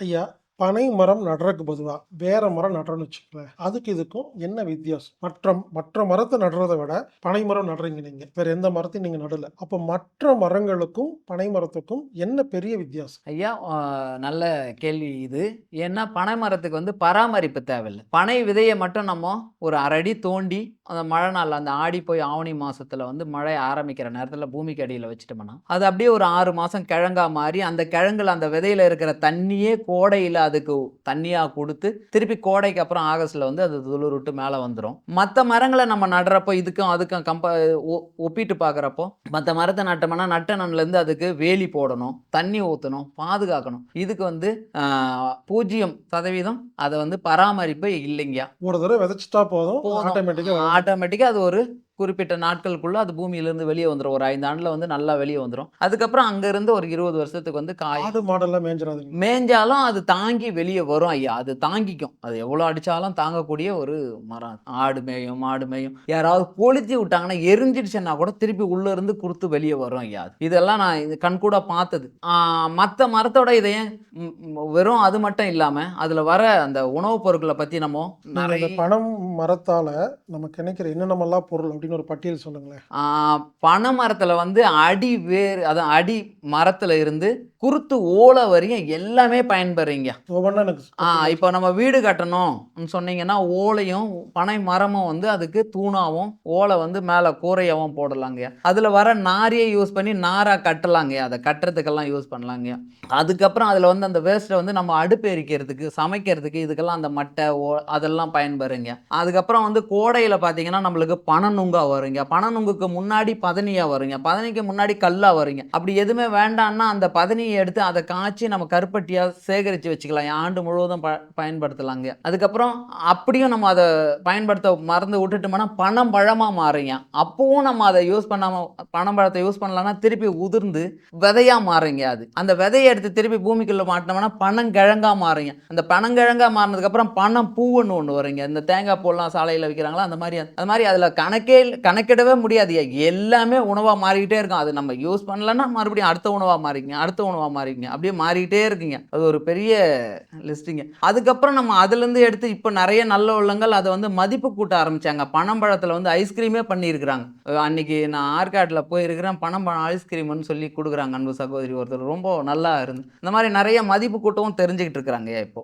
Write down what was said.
ஐயா பனை மரம் நடுறதுக்கு பொதுவாக வேற மரம் நடுறோம்னு வச்சுக்கோங்களேன். அதுக்கு இதுக்கும் என்ன வித்தியாசம்? மற்ற மற்ற மரத்தை நடுறதை விட பனை மரம் நடுறீங்க நீங்க. வேற எந்த மரத்தையும் நீங்க நடல. அப்ப மற்ற மரங்களுக்கும் பனை மரத்துக்கும் என்ன பெரிய வித்தியாசம்? ஐயா நல்ல கேள்வி இது. ஏன்னா பனை மரத்துக்கு வந்து பராமரிப்பு தேவையில்லை. பனை விதையை மட்டும் நம்ம ஒரு அரடி தோண்டி அந்த மழை நாள் அந்த ஆடி போய் ஆவணி மாசத்துல வந்து மழை ஆரம்பிக்கிற நேரத்தில் பூமிக்கு அடியில் வச்சுட்டோம்னா அது அப்படியே ஒரு ஆறு மாசம் கிழங்கா மாறி அந்த கிழங்குல அந்த விதையில இருக்கிற தண்ணியே கோடையில் அதுக்கு தண்ணியா கொடுத்து திருப்பி கோடைக்கு அப்புறம் ஆகஸ்ட்ல வந்து அது துளிர்விட்டு மேலே வந்துடும் மற்ற மரங்களை நம்ம நடுறப்போ இதுக்கும் அதுக்கும் கம்ப ஒப்பிட்டு பார்க்குறப்போ மற்ற மரத்தை நட்டோம்னா நட்ட நன்லேருந்து அதுக்கு வேலி போடணும் தண்ணி ஊற்றணும் பாதுகாக்கணும். இதுக்கு வந்து பூஜ்ஜியம் சதவீதம் அதை வந்து பராமரிப்பு இல்லைங்கய்யா. ஒரு தடவை விதைச்சிட்டா போதும் போதும். ஆட்டோமேட்டிக்கா ஆட்டோமேட்டிக்காக அது ஒரு குறிப்பிட்ட நாட்களுக்குள்ள அது பூமியிலேருந்து வெளியே வந்துடும் ஒரு ஐந்து ஆண்டுல வந்து நல்லா வெளியே வந்துடும் அதுக்கப்புறம் அங்கேருந்து ஒரு இருபது வருஷத்துக்கு வந்து காய் ஆடு மாடெல்லாம் மேய்ஞ்சாலும் அது தாங்கி வெளியே வரும் ஐயா. அது தாங்கிக்கும். அது எவ்வளோ அடிச்சாலும் தாங்கக்கூடிய ஒரு மரம். ஆடு மேயும் மாடு மேயும். யாராவது கொளுத்தி விட்டாங்கன்னா எரிஞ்சிடுச்சுன்னா கூட திருப்பி உள்ள இருந்து குறுத்து வெளியே வரும் ஐயா. இதெல்லாம் நான் இது கண்கூட பார்த்தது. மற்ற மரத்தோட இதை ஏன் ம், ம், வெறும் அது மட்டும் இல்லாம அதுல வர அந்த உணவுப் பொருட்களை பத்தி நம்ம பனம் மரத்தால நம்ம கிடைக்கிற என்னென்னமெல்லாம் பொருள் அப்படின்னு ஒரு பட்டியல் சொல்லுங்களேன். பனை மரத்தில் வந்து அடி வேர் அதான் அடி மரத்தில் இருந்து குருத்து ஓலை வரையும் எல்லாமே பயன்படுறீங்க. ஆ இப்போ நம்ம வீடு கட்டணும் சொன்னீங்கன்னா ஓலையும் பனை மரமும் வந்து அதுக்கு தூணாவும் ஓலை வந்து மேலே கூரையாவும் போடலாங்க அதில் வர நாரையை யூஸ் பண்ணி நாரா கட்டலாங்க அதை கட்டுறதுக்கெல்லாம் யூஸ் பண்ணலாங்க அதுக்கப்புறம் அதில் வந்து அந்த வேஸ்ட்டை வந்து நம்ம அடுப்பு எரிக்கிறதுக்கு சமைக்கிறதுக்கு இதுக்கெல்லாம் அந்த மட்டை ஓ அதெல்லாம் பயன்படுங்க அதுக்கப்புறம் வந்து கோடையில் பார்த்தீங்கன்னா நம்மளுக்கு பனநுங்கா வருங்க பனநுங்குக்கு முன்னாடி பதனியா வருங்க பதனிக்கு முன்னாடி கல்லா வருங்க அப்படி எதுவுமே வேண்டாம்னா அந்த தண்ணியை எடுத்து அதை காய்ச்சி நம்ம கருப்பட்டியாக சேகரித்து வச்சுக்கலாம். ஆண்டு முழுவதும் ப பயன்படுத்தலாங்க. அதுக்கப்புறம் அப்படியும் நம்ம அதை பயன்படுத்த மறந்து விட்டுட்டோம்னா பணம் பழமாக மாறுங்க. அப்பவும் நம்ம அதை யூஸ் பண்ணாமல் பனம்பழத்தை யூஸ் பண்ணலன்னா திருப்பி உதிர்ந்து விதையா மாறுங்க அது. அந்த விதையை எடுத்து திருப்பி பூமிக்குள்ளே மாட்டினோம்னா பனங்கிழங்கா மாறுங்க. அந்த பனங்கிழங்கா மாறினதுக்கப்புறம் பணம் பூவுன்னு ஒன்று வருங்க. இந்த தேங்காய் பூலாம் சாலையில் விற்கிறாங்களா அந்த மாதிரி அது மாதிரி அதில் கணக்கே கணக்கிடவே முடியாது. எல்லாமே உணவாக மாறிக்கிட்டே இருக்கும். அது நம்ம யூஸ் பண்ணலன்னா மறுபடியும் அடுத்த உணவாக மாறிங்க. அடுத்த உணவு உணவாக மாறிக்குங்க. அப்படியே மாறிக்கிட்டே இருக்குங்க. அது ஒரு பெரிய லிஸ்ட்டுங்க அதுக்கப்புறம் நம்ம அதுலேருந்து எடுத்து இப்போ நிறைய நல்ல உள்ளங்கள் அதை வந்து மதிப்பு கூட்ட ஆரம்பித்தாங்க பனம்பழத்தில் வந்து ஐஸ்கிரீமே பண்ணியிருக்கிறாங்க. அன்னைக்கு நான் ஆற்காட்டில் போயிருக்கிறேன். பனம்பழம் ஐஸ்கிரீம்னு சொல்லி கொடுக்குறாங்க அன்பு சகோதரி ஒருத்தர். ரொம்ப நல்லா இருந்து இந்த மாதிரி நிறைய மதிப்பு கூட்டமும் தெரிஞ்சுக்கிட்டு இருக்கிறாங்க இப்போ?